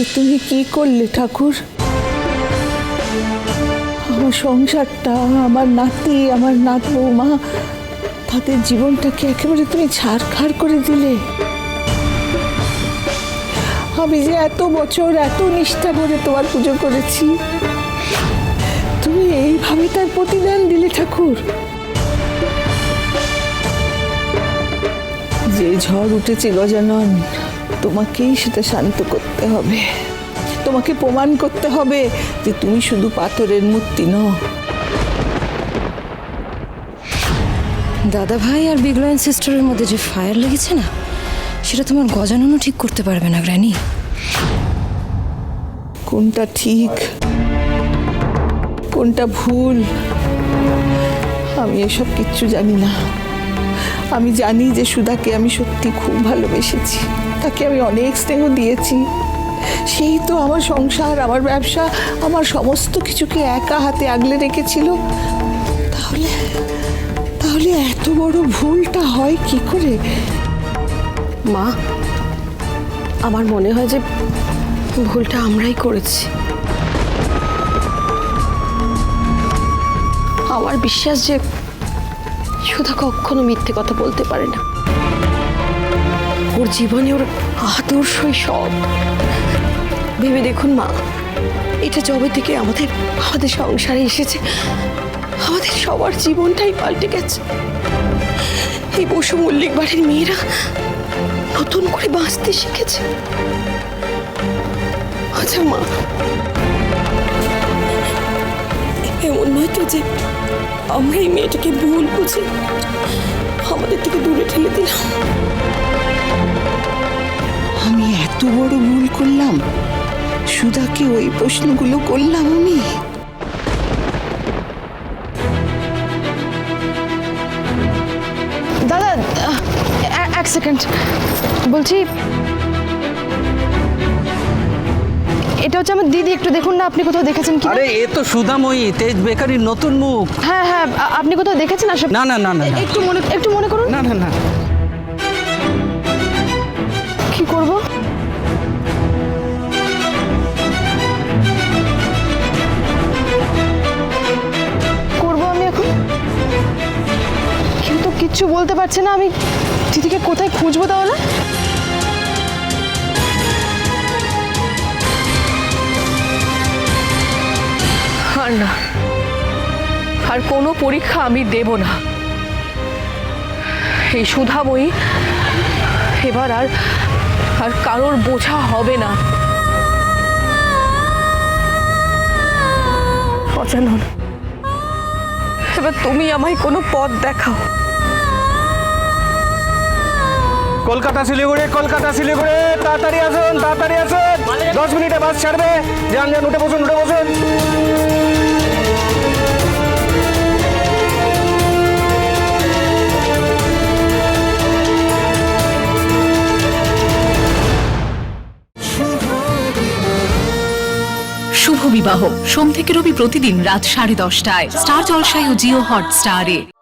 এ তুমি কি করলে, ঠাকুর? আমার সংসারটা, আমার নাতি, আমার নাত বৌমা, তাদের জীবনটাকে একেবারে তুমি ছাড়খাড় করে দিলে। আমি যে এত বছর এত নিষ্ঠা করে তোমার পুজো করেছি, তুমি এইভাবে তার প্রতিদান দিলে, ঠাকুর। যে ঝড় উঠেছে গজানন তোমাকেই সেটা শান্ত করতে হবে। তোমাকে প্রমাণ করতে হবে যে তুমি শুধু পাথরের মূর্তি নও। দাদা ভাই আর বিগলয়েন সিস্টারের মধ্যে যে ফায়ার লেগেছে না সেটা তোমার গজাননও ঠিক করতে পারবে না গ্র্যানি। কোনটা ঠিক? কোনটা ভুল? আমি এসব কিচ্ছু জানি না। আমি জানি যে সুধাকে আমি সত্যি খুব ভালোবেসেছি। তাকে আমি অনেক স্নেহ দিয়েছি। সেই তো আমার সংসার, আমার ব্যবসা, আমার সমস্ত কিছুকে একা হাতে আগলে রেখেছিল। তাহলে তাহলে এত বড় ভুলটা হয় কি করে? মা, আমার মনে হয় যে ভুলটা আমরাই করেছি। আমার বিশ্বাস যে সুধা কখনো মিথ্যে কথা বলতে পারে না। ওর জীবনে ওর আদর্শই সব। ভেবে দেখুন মা, এটা যবে থেকে আমাদের আমাদের সংসারে এসেছে। আমাদের সবার জীবনটাই পাল্টে গেছে। এই বসু মল্লিক বাড়ির মেয়েরা নতুন করে বাঁচতে শিখেছে। আচ্ছা মা, এমন নয় তো যে আমরা এই মেয়েটাকে ভুল বুঝি। আমাদের থেকে দূরে ঠেলে দিলাম। আমি এত বড় ভুল করলাম। সুধাকে ওই প্রশ্নগুলো করলাম আমি। দাদা এক সেকেন্ড বলছি এটা হচ্ছে আমার দিদি একটু দেখুন না আপনি কোথাও দেখেছেন কি আরে এ তো সুধাময়ী তেজ বেকারির নতুন মুখ। হ্যাঁ হ্যাঁ আপনি কোথাও দেখেছেন? আসলে না না না না না। একটু মনে একটু মনে করুন। না না না। কিচ্ছু বলতে পারছে না। আমি দিদিকে কোথায় খুঁজবো তাহলে? আর না। আর কোনো পরীক্ষা আমি দেব না। এই সুধা বই এবার আর আর কারোর বোঝা হবে না। এবার তুমি আমায় কোনো পথ দেখাও। কলকাতা, শিলিগুড়ি কলকাতা, শিলিগুড়ি, তাড়াতাড়ি আসুন তাড়াতাড়ি আসুন। দশ মিনিটে বাস ছাড়বে। যান যান, উঠে বসুন উঠে বসুন। শুভ বিবাহ। সোম থেকে রবি প্রতিদিন রাত সাড়ে দশটায়। স্টার জলসায় ও জিও হটস্টারে।